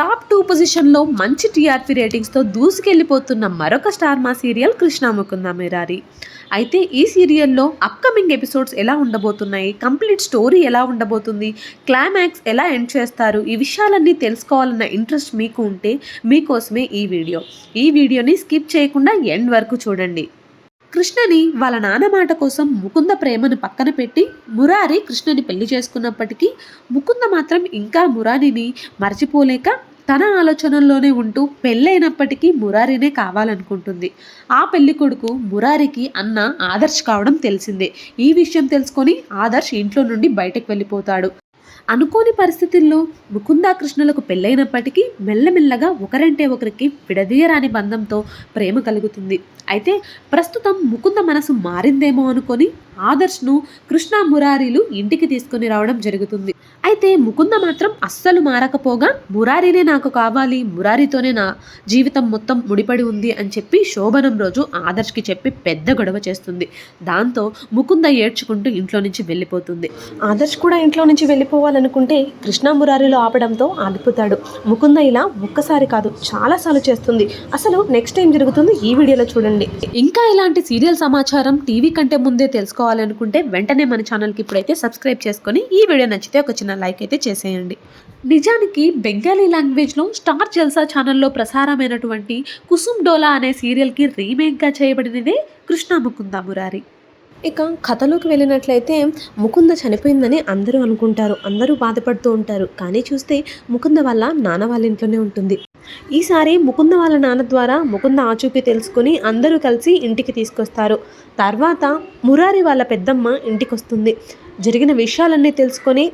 Top two పొజిషన్లో మంచి TRP రేటింగ్స్తో దూసుకెళ్ళిపోతున్న మరొక స్టార్ మా సీరియల్ కృష్ణ ముకుంద మిరారి అయితే ఈ సీరియల్లో అప్కమింగ్ ఎపిసోడ్స్ ఎలా ఉండబోతున్నాయి? కంప్లీట్ స్టోరీ ఎలా ఉండబోతుంది? క్లైమాక్స్ ఎలా ఎండ్ చేస్తారు? ఈ విషయాలన్నీ తెలుసుకోవాలన్న ఇంట్రెస్ట్ మీకు ఉంటే మీకోసమే ఈ వీడియో. ఈ వీడియోని స్కిప్ చేయకుండా ఎండ్ వరకు చూడండి. కృష్ణని వాళ్ళ నాన్న మాట కోసం ముకుంద ప్రేమను పక్కన పెట్టి మురారి కృష్ణని పెళ్ళి చేసుకున్నప్పటికీ ముకుంద మాత్రం ఇంకా మురారిని మర్చిపోలేక తన ఆలోచనల్లోనే ఉంటూ పెళ్ళైనప్పటికీ మురారినే కావాలనుకుంటుంది. ఆ పెళ్ళి కొడుకు మురారికి అన్న ఆదర్శ్ కావడం తెలిసిందే. ఈ విషయం తెలుసుకొని ఆదర్శ్ ఇంట్లో నుండి బయటకు వెళ్ళిపోతాడు. అనుకోని పరిస్థితుల్లో ముకుంద కృష్ణులకు పెళ్ళైనప్పటికీ మెల్లమెల్లగా ఒకరంటే ఒకరికి విడదీయరాని బంధంతో ప్రేమ కలుగుతుంది. అయితే ప్రస్తుతం ముకుంద మనసు మారిందేమో అనుకొని ఆదర్శ్ను కృష్ణ మురారీలు ఇంటికి తీసుకొని రావడం జరుగుతుంది. అయితే ముకుంద మాత్రం అస్సలు మారకపోగా మురారినే నాకు కావాలి మురారితోనే నా జీవితం మొత్తం ముడిపడి ఉంది అని చెప్పి శోభనం రోజు ఆదర్శ్కి చెప్పి పెద్ద గొడవ చేస్తుంది. దాంతో ముకుంద ఏడ్చుకుంటూ ఇంట్లో నుంచి వెళ్ళిపోతుంది. ఆదర్శ్ కూడా ఇంట్లో నుంచి వెళ్ళిపో కృష్ణ మురారిలో ఆపడంతో ఆగిపోతాడు. ముకుంద ఇలా ఒక్కసారి కాదు చాలాసార్లు చేస్తుంది. అసలు నెక్స్ట్ టైం జరుగుతుంది ఈ వీడియోలో చూడండి. ఇంకా ఇలాంటి సీరియల్ సమాచారం టీవీ కంటే ముందే తెలుసుకోవాలనుకుంటే వెంటనే మన ఛానల్కి ఇప్పుడైతే సబ్స్క్రైబ్ చేసుకొని ఈ వీడియో నచ్చితే ఒక చిన్న లైక్ అయితే చేసేయండి. నిజానికి బెంగాలీ లాంగ్వేజ్లో స్టార్ జల్సా ఛానల్లో ప్రసారమైనటువంటి కుసుమ్ డోలా అనే సీరియల్కి రీమేక్గా చేయబడినదే కృష్ణ ముకుంద మురారి. ఇక కథలోకి వెళ్ళినట్లయితే ముకుంద చనిపోయిందని అందరూ అనుకుంటారు. అందరూ బాధపడుతూ ఉంటారు. కానీ చూస్తే ముకుంద వాళ్ళ నాన్న వాళ్ళ ఇంట్లోనే ఉంటుంది. ఈసారి ముకుంద వాళ్ళ నాన్న ద్వారా ముకుంద ఆచూకీ తెలుసుకుని అందరూ కలిసి ఇంటికి తీసుకొస్తారు. తర్వాత మురారి వాళ్ళ పెద్దమ్మ ఇంటికి వస్తుంది జరిగిన విషయాలన్నీ తెలుసుకొని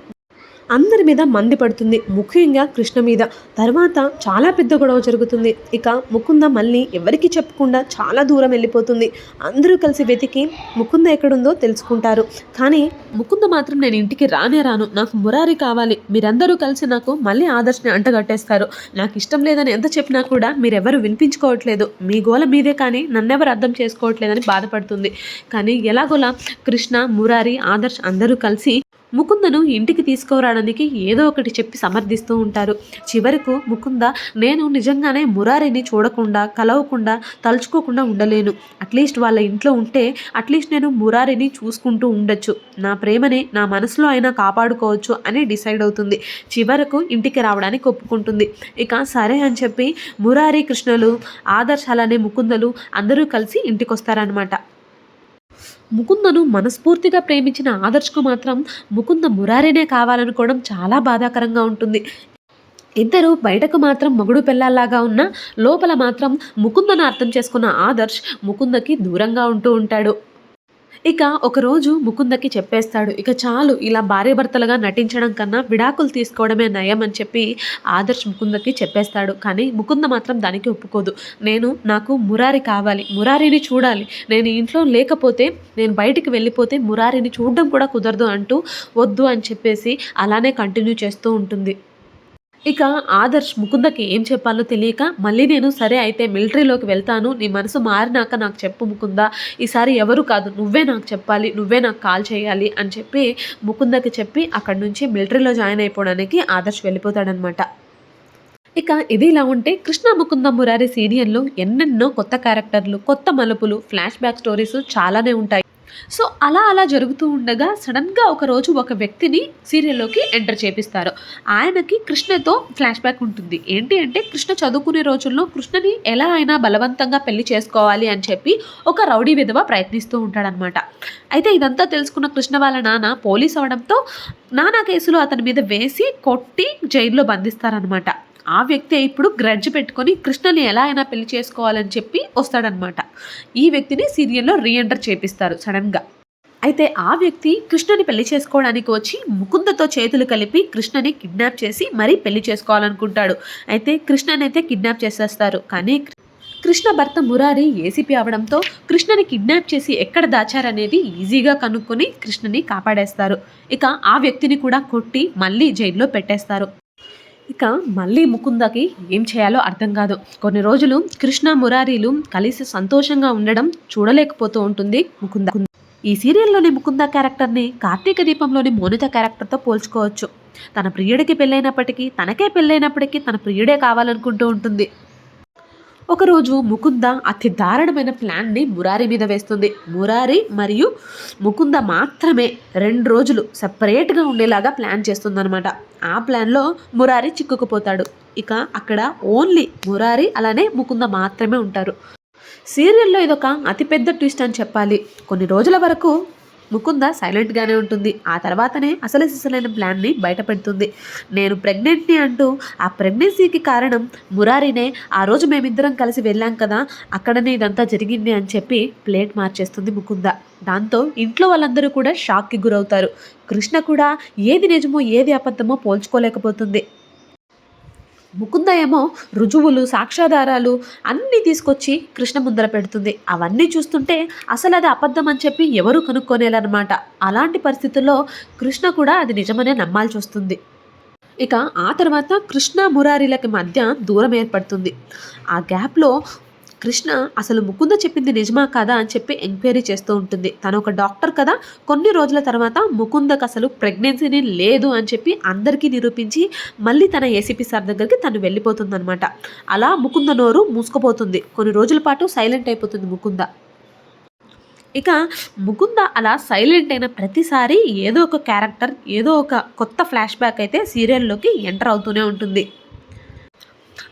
అందరి మీద మంది పడుతుంది. ముఖ్యంగా కృష్ణ మీద. తర్వాత చాలా పెద్ద గొడవ జరుగుతుంది. ఇక ముకుంద మళ్ళీ ఎవరికి చెప్పకుండా చాలా దూరం వెళ్ళిపోతుంది. అందరూ కలిసి వెతికి ముకుంద ఎక్కడుందో తెలుసుకుంటారు. కానీ ముకుంద మాత్రం నేను ఇంటికి రానే రాను. నాకు మురారి కావాలి. మీరందరూ కలిసి నాకు మళ్ళీ ఆదర్శని అంటగట్టేస్తారు. నాకు ఇష్టం లేదని ఎంత చెప్పినా కూడా మీరెవరు వినిపించుకోవట్లేదు. మీ గోల మీదే కానీ నన్నెవరు అర్థం చేసుకోవట్లేదని బాధపడుతుంది. కానీ ఎలాగోలా కృష్ణ మురారి ఆదర్శ్ అందరూ కలిసి ముకుందను ఇంటికి తీసుకురావడానికి ఏదో ఒకటి చెప్పి సమర్థిస్తూ ఉంటారు. చివరకు ముకుంద నేను నిజంగానే మురారిని చూడకుండా కలవకుండా తలుచుకోకుండా ఉండలేను. అట్లీస్ట్ వాళ్ళ ఇంట్లో ఉంటే అట్లీస్ట్ నేను మురారిని చూసుకుంటూ ఉండొచ్చు. నా ప్రేమని నా మనసులో అయినా కాపాడుకోవచ్చు అని డిసైడ్ అవుతుంది. చివరకు ఇంటికి రావడానికి ఒప్పుకుంటుంది. ఇక సరే అని చెప్పి మురారి కృష్ణలు ఆదర్శాలనే ముకుందలు అందరూ కలిసి ఇంటికి వస్తారనమాట ముకుందను మనస్ఫూర్తిగా ప్రేమించిన ఆదర్శ్కు మాత్రం ముకుంద మురారినే కావాలనుకోవడం చాలా బాధాకరంగా ఉంటుంది. ఇద్దరు బయటకు మాత్రం మగుడు పెళ్ళాల్లాగా ఉన్న లోపల మాత్రం ముకుందను అర్థం చేసుకున్న ఆదర్శ్ ముకుందకి దూరంగా ఉంటూ ఉంటాడు. ఇక ఒకరోజు ముకుందకి చెప్పేస్తాడు ఇక చాలు ఇలా భార్యాభర్తలుగా నటించడం కన్నా విడాకులు తీసుకోవడమే నయం అని చెప్పి ఆదర్శ్ ముకుందకి చెప్పేస్తాడు. కానీ ముకుంద మాత్రం దానికి ఒప్పుకోదు. నేను నాకు మురారి కావాలి మురారిని చూడాలి. నేను ఇంట్లో లేకపోతే నేను బయటికి వెళ్ళిపోతే మురారిని చూడడం కూడా కుదరదు అంటూ వద్దు అని చెప్పేసి అలానే కంటిన్యూ చేస్తూ ఉంటుంది. ఇక ఆదర్శ్ ముకుందకి ఏం చెప్పాలో తెలియక మళ్ళీ నేను సరే అయితే మిలిటరీలోకి వెళ్తాను నీ మనసు మారినాక నాకు చెప్పు ముకుంద. ఈసారి ఎవరు కాదు నువ్వే నాకు చెప్పాలి నువ్వే నాకు కాల్ చేయాలి అని చెప్పి ముకుందకి చెప్పి అక్కడి నుంచి మిలిటరీలో జాయిన్ అయిపోవడానికి ఆదర్శ్ వెళ్ళిపోతాడనమాట ఇక ఇది ఇలా ఉంటే కృష్ణ ముకుంద మురారి సీరియల్లో ఎన్నెన్నో కొత్త క్యారెక్టర్లు కొత్త మలుపులు ఫ్లాష్ బ్యాక్ స్టోరీస్ చాలానే ఉంటాయి. సో అలా అలా జరుగుతూ ఉండగా సడన్గా ఒకరోజు ఒక వ్యక్తిని సీరియల్లోకి ఎంటర్ చేపిస్తారు. ఆయనకి కృష్ణతో ఫ్లాష్ బ్యాక్ ఉంటుంది. ఏంటి అంటే కృష్ణ చదువుకునే రోజుల్లో కృష్ణని ఎలా అయినా బలవంతంగా పెళ్ళి చేసుకోవాలి అని చెప్పి ఒక రౌడీ విధవ ప్రయత్నిస్తూ ఉంటాడనమాట అయితే ఇదంతా తెలుసుకున్న కృష్ణ వాళ్ళ నాన్న పోలీస్ అవడంతో నానా కేసులు అతని మీద వేసి కొట్టి జైల్లో బంధిస్తారనమాట ఆ వ్యక్తి ఇప్పుడు గ్రడ్జ్ పెట్టుకొని కృష్ణని ఎలా అయినా పెళ్ళి చేసుకోవాలని చెప్పి వస్తాడనమాట. ఈ వ్యక్తిని సీరియల్లో రీఎంటర్ చేపిస్తారు సడన్గా. అయితే ఆ వ్యక్తి కృష్ణని పెళ్ళి చేసుకోవడానికి వచ్చి ముకుందతో చేతులు కలిపి కృష్ణని కిడ్నాప్ చేసి మరీ పెళ్ళి చేసుకోవాలనుకుంటాడు. అయితే కృష్ణని అయితే కిడ్నాప్ చేసేస్తారు. కానీ కృష్ణ భర్త మురారి ఏసీపీ అవడంతో కృష్ణని కిడ్నాప్ చేసి ఎక్కడ దాచారనేది ఈజీగా కనుక్కొని కృష్ణని కాపాడేస్తారు. ఇక ఆ వ్యక్తిని కూడా కొట్టి మళ్ళీ జైల్లో పెట్టేస్తారు. ఇక మళ్ళీ ముకుందకి ఏం చేయాలో అర్థం కాదు. కొన్ని రోజులు కృష్ణ మురారీలు కలిసి సంతోషంగా ఉండడం చూడలేకపోతూ ఉంటుంది ముకుంద. ఈ సీరియల్లోని ముకుంద క్యారెక్టర్ని కార్తీక దీపంలోని మోనిత క్యారెక్టర్తో పోల్చుకోవచ్చు. తన ప్రియుడికి పెళ్ళైనప్పటికీ తనకే పెళ్ళైనప్పటికీ తన ప్రియుడే కావాలనుకుంటూ ఉంటుంది. ఒకరోజు ముకుంద అతి దారుణమైన ప్లాన్ని మురారి మీద వేస్తుంది. మురారి మరియు ముకుంద మాత్రమే రెండు రోజులు సపరేట్గా ఉండేలాగా ప్లాన్ చేస్తుందనమాట ఆ ప్లాన్లో మురారి చిక్కుకుపోతాడు. ఇక అక్కడ ఓన్లీ మురారి అలానే ముకుంద మాత్రమే ఉంటారు. సీరియల్లో ఇదొక అతిపెద్ద ట్విస్ట్ అని చెప్పాలి. కొన్ని రోజుల వరకు ముకుంద సైలెంట్గానే ఉంటుంది. ఆ తర్వాతనే అసలు సిసలైన ప్లాన్ని బయటపెడుతుంది. నేను ప్రెగ్నెంట్ని అంటూ ఆ ప్రెగ్నెన్సీకి కారణం మురారినే. ఆ రోజు మేమిద్దరం కలిసి వెళ్ళాం కదా అక్కడనే ఇదంతా జరిగింది అని చెప్పి ప్లేట్ మార్చేస్తుంది ముకుంద. దాంతో ఇంట్లో వాళ్ళందరూ కూడా షాక్కి గురవుతారు. కృష్ణ కూడా ఏది నిజమో ఏది అబద్ధమో పోల్చుకోలేకపోతుంది. ముకుంద ఏమో రుజువులు సాక్ష్యాధారాలు అన్నీ తీసుకొచ్చి కృష్ణ ముందర పెడుతుంది. అవన్నీ చూస్తుంటే అసలు అది అబద్ధం అని చెప్పి ఎవరు కనుక్కోనేలన్నమాట అలాంటి పరిస్థితుల్లో కృష్ణ కూడా అది నిజమనే నమ్మాల్సి వస్తుంది. ఇక ఆ తర్వాత కృష్ణ మురారిలకి మధ్య దూరం ఏర్పడుతుంది. ఆ గ్యాప్లో కృష్ణ అసలు ముకుంద చెప్పింది నిజమా కాదా? అని చెప్పి ఎంక్వైరీ చేస్తూ ఉంటుంది. తను ఒక డాక్టర్ కదా. కొన్ని రోజుల తర్వాత ముకుందకు అసలు ప్రెగ్నెన్సీని లేదు అని చెప్పి అందరికీ నిరూపించి మళ్ళీ తన ఏసీపీ సార్ దగ్గరికి తను వెళ్ళిపోతుందనమాట అలా ముకుంద నోరు మూసుకుపోతుంది. కొన్ని రోజుల పాటు సైలెంట్ అయిపోతుంది ముకుంద. ఇక ముకుంద అలా సైలెంట్ అయిన ప్రతిసారి ఏదో ఒక క్యారెక్టర్ ఏదో ఒక కొత్త ఫ్లాష్ బ్యాక్ అయితే సీరియల్లోకి ఎంటర్ అవుతూనే ఉంటుంది.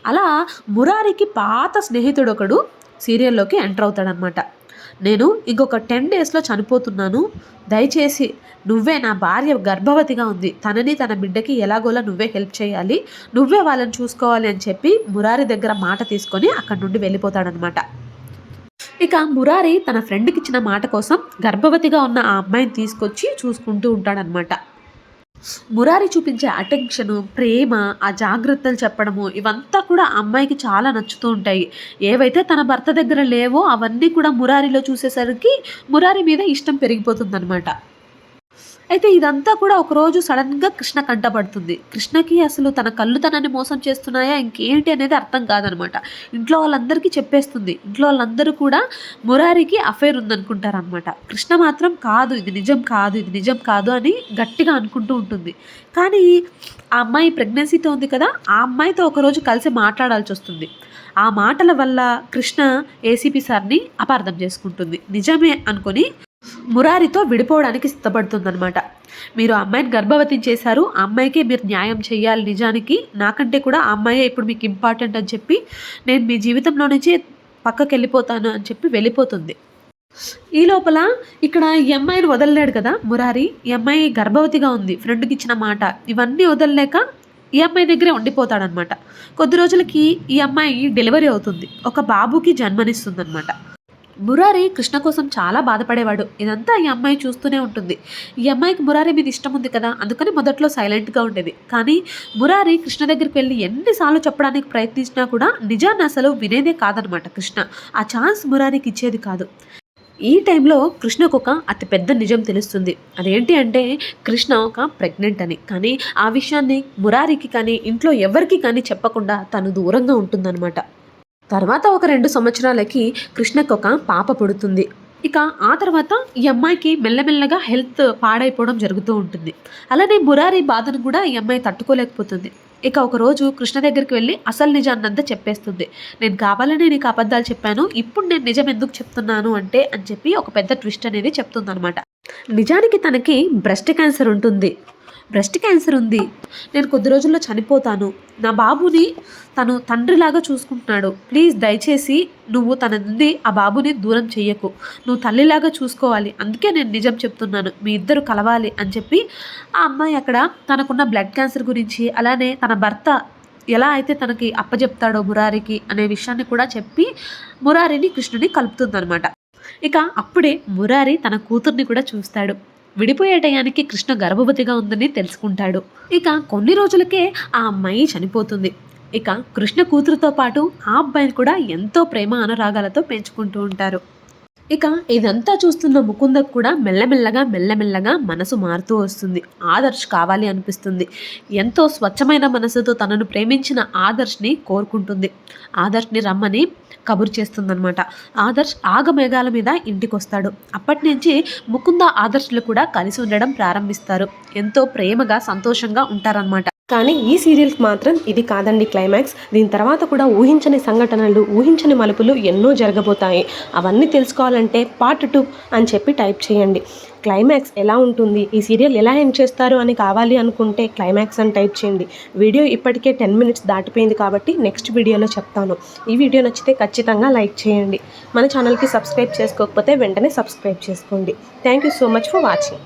అలా మురారికి పాత స్నేహితుడు ఒకడు సీరియల్లోకి ఎంటర్ అవుతాడనమాట నేను ఇంకొక టెన్ డేస్లో చనిపోతున్నాను. దయచేసి నువ్వే నా భార్య గర్భవతిగా ఉంది. తనని తన బిడ్డకి ఎలాగోలా నువ్వే హెల్ప్ చేయాలి. నువ్వే వాళ్ళని చూసుకోవాలి అని చెప్పి మురారి దగ్గర మాట తీసుకొని అక్కడి నుండి వెళ్ళిపోతాడనమాట ఇక మురారి తన ఫ్రెండ్కి ఇచ్చిన మాట కోసం గర్భవతిగా ఉన్న ఆ అమ్మాయిని తీసుకొచ్చి చూసుకుంటూ ఉంటాడనమాట మురారి చూపించే అటెన్షన్ ప్రేమ ఆ జాగ్రత్తలు చెప్పడము ఇవంతా కూడా అమ్మాయికి చాలా నచ్చుతూ ఉంటాయి. ఏవైతే తన భర్త దగ్గర లేవో అవన్నీ కూడా మురారిలో చూసేసరికి మురారి మీద ఇష్టం పెరిగిపోతుందన్నమాట. అయితే ఇదంతా కూడా ఒకరోజు సడన్గా కృష్ణ కంటపడుతుంది. కృష్ణకి అసలు తన కళ్ళు తనని మోసం చేస్తున్నాయా? ఇంకేంటి అనేది అర్థం కాదనమాట. ఇంట్లో వాళ్ళందరికీ చెప్పేస్తుంది. ఇంట్లో వాళ్ళందరూ కూడా మురారికి అఫైర్ ఉందనుకుంటారనమాట. కృష్ణ మాత్రం కాదు ఇది నిజం కాదు ఇది నిజం కాదు అని గట్టిగా అనుకుంటూ ఉంటుంది. కానీ ఆ అమ్మాయి ప్రెగ్నెన్సీతో ఉంది కదా ఆ అమ్మాయితో ఒకరోజు కలిసి మాట్లాడాల్సి వస్తుంది. ఆ మాటల వల్ల కృష్ణ ఏసీపీ సార్ని అపార్థం చేసుకుంటుంది. నిజమే అనుకొని మురారితో విడిపోవడానికి సిద్ధపడుతుందనమాట మీరు అమ్మాయిని గర్భవతి చేశారు ఆ అమ్మాయికే మీరు న్యాయం చేయాలి నిజానికి. నాకంటే కూడా ఆ అమ్మాయే ఇప్పుడు మీకు ఇంపార్టెంట్ అని చెప్పి నేను మీ జీవితంలో నుంచి పక్కకి వెళ్ళిపోతాను అని చెప్పి వెళ్ళిపోతుంది. ఈ లోపల ఇక్కడ ఈ అమ్మాయిని వదలలేడు కదా మురారి? ఈ అమ్మాయి గర్భవతిగా ఉంది ఫ్రెండ్కి ఇచ్చిన మాట. ఇవన్నీ వదలలేక ఈ అమ్మాయి దగ్గరే ఉండిపోతాడనమాట కొద్ది రోజులకి ఈ అమ్మాయి డెలివరీ అవుతుంది. ఒక బాబుకి జన్మనిస్తుందన్నమాట. మురారి కృష్ణ కోసం చాలా బాధపడేవాడు. ఇదంతా ఈ అమ్మాయి చూస్తూనే ఉంటుంది. ఈ అమ్మాయికి మురారి మీద ఇష్టం ఉంది కదా అందుకని మొదట్లో సైలెంట్గా ఉండేది. కానీ మురారి కృష్ణ దగ్గరికి వెళ్ళి ఎన్నిసార్లు చెప్పడానికి ప్రయత్నించినా కూడా నిజాన్ని అసలు వినేదే కాదనమాట కృష్ణ. ఆ ఛాన్స్ మురారికి ఇచ్చేది కాదు. ఈ టైంలో కృష్ణకు ఒక అతిపెద్ద నిజం తెలుస్తుంది. అదేంటి అంటే కృష్ణ ఒక ప్రెగ్నెంట్ అని. కానీ ఆ విషయాన్ని మురారికి కానీ ఇంట్లో ఎవరికి కానీ చెప్పకుండా తను దూరంగా ఉంటుందన్నమాట. తర్వాత ఒక రెండు సంవత్సరాలకి కృష్ణకు ఒక పాప పుడుతుంది. ఇక ఆ తర్వాత ఈ అమ్మాయికి మెల్లమెల్లగా హెల్త్ పాడైపోవడం జరుగుతూ ఉంటుంది. అలానే మురారి బాధను కూడా ఈ అమ్మాయి తట్టుకోలేకపోతుంది. ఇక ఒకరోజు కృష్ణ దగ్గరికి వెళ్ళి అసలు నిజాన్నంతా చెప్పేస్తుంది. నేను కావాలనే నీకు అబద్ధాలు చెప్పాను ఇప్పుడు నేను నిజం ఎందుకు చెప్తున్నాను అంటే అని చెప్పి ఒక పెద్ద ట్విస్ట్ అనేది చెప్తుందనమాట నిజానికి తనకి బ్రెస్ట్ క్యాన్సర్ ఉంటుంది. బ్రెస్ట్ క్యాన్సర్ ఉంది. నేను కొద్ది రోజుల్లో చనిపోతాను. నా బాబుని తను తండ్రిలాగా చూసుకుంటున్నాడు. ప్లీజ్ దయచేసి నువ్వు తన నుండి ఆ బాబుని దూరం చెయ్యకు. నువ్వు తల్లిలాగా చూసుకోవాలి. అందుకే నేను నిజం చెప్తున్నాను. మీ ఇద్దరు కలవాలి అని చెప్పి ఆ అమ్మాయి అక్కడ తనకున్న బ్లడ్ క్యాన్సర్ గురించి అలానే తన భర్త ఎలా అయితే తనకి అప్పజెప్తాడో మురారికి అనే విషయాన్ని కూడా చెప్పి మురారిని కృష్ణుని కలుపుతుందనమాట ఇక అప్పుడే మురారి తన కూతుర్ని కూడా చూస్తాడు. విడిపోయే టయానికి కృష్ణ గర్భవతిగా ఉందని తెలుసుకుంటాడు. ఇక కొన్ని రోజులకే ఆ అమ్మాయి చనిపోతుంది. ఇక కృష్ణ కూతురుతో పాటు ఆ అబ్బాయిని కూడా ఎంతో ప్రేమ అనురాగాలతో పెంచుకుంటూ ఉంటారు. ఇక ఇదంతా చూస్తున్న ముకుందకు కూడా మెల్లమెల్లగా మెల్లమెల్లగా మనసు మారుతూ వస్తుంది. ఆదర్శ్ కావాలి అనిపిస్తుంది. ఎంతో స్వచ్ఛమైన మనసుతో తనను ప్రేమించిన ఆదర్శ్ని కోరుకుంటుంది. ఆదర్శ్ని రమ్మని కబురు చేస్తుందనమాట ఆదర్శ్ ఆగమేఘాల మీద ఇంటికి వస్తాడు అప్పటి నుంచి ముకుంద ఆదర్శులు కూడా కలిసి ఉండడం ప్రారంభిస్తారు. ఎంతో ప్రేమగా సంతోషంగా ఉంటారనమాట కానీ ఈ సీరియల్కి మాత్రం ఇది కాదండి క్లైమాక్స్. దీని తర్వాత కూడా ఊహించని సంఘటనలు ఊహించని మలుపులు ఎన్నో జరగబోతాయి. అవన్నీ తెలుసుకోవాలంటే పార్ట్ టూ అని చెప్పి టైప్ చేయండి. క్లైమాక్స్ ఎలా ఉంటుంది? ఈ సీరియల్ ఎలా ఎండ్ చేస్తారు అని కావాలి అనుకుంటే క్లైమాక్స్ అని టైప్ చేయండి. వీడియో ఇప్పటికే టెన్ మినిట్స్ దాటిపోయింది కాబట్టి నెక్స్ట్ వీడియోలో చెప్తాను. ఈ వీడియో నచ్చితే ఖచ్చితంగా లైక్ చేయండి. మన ఛానల్కి సబ్స్క్రైబ్ చేసుకోకపోతే వెంటనే సబ్స్క్రైబ్ చేసుకోండి. Thank you so much for watching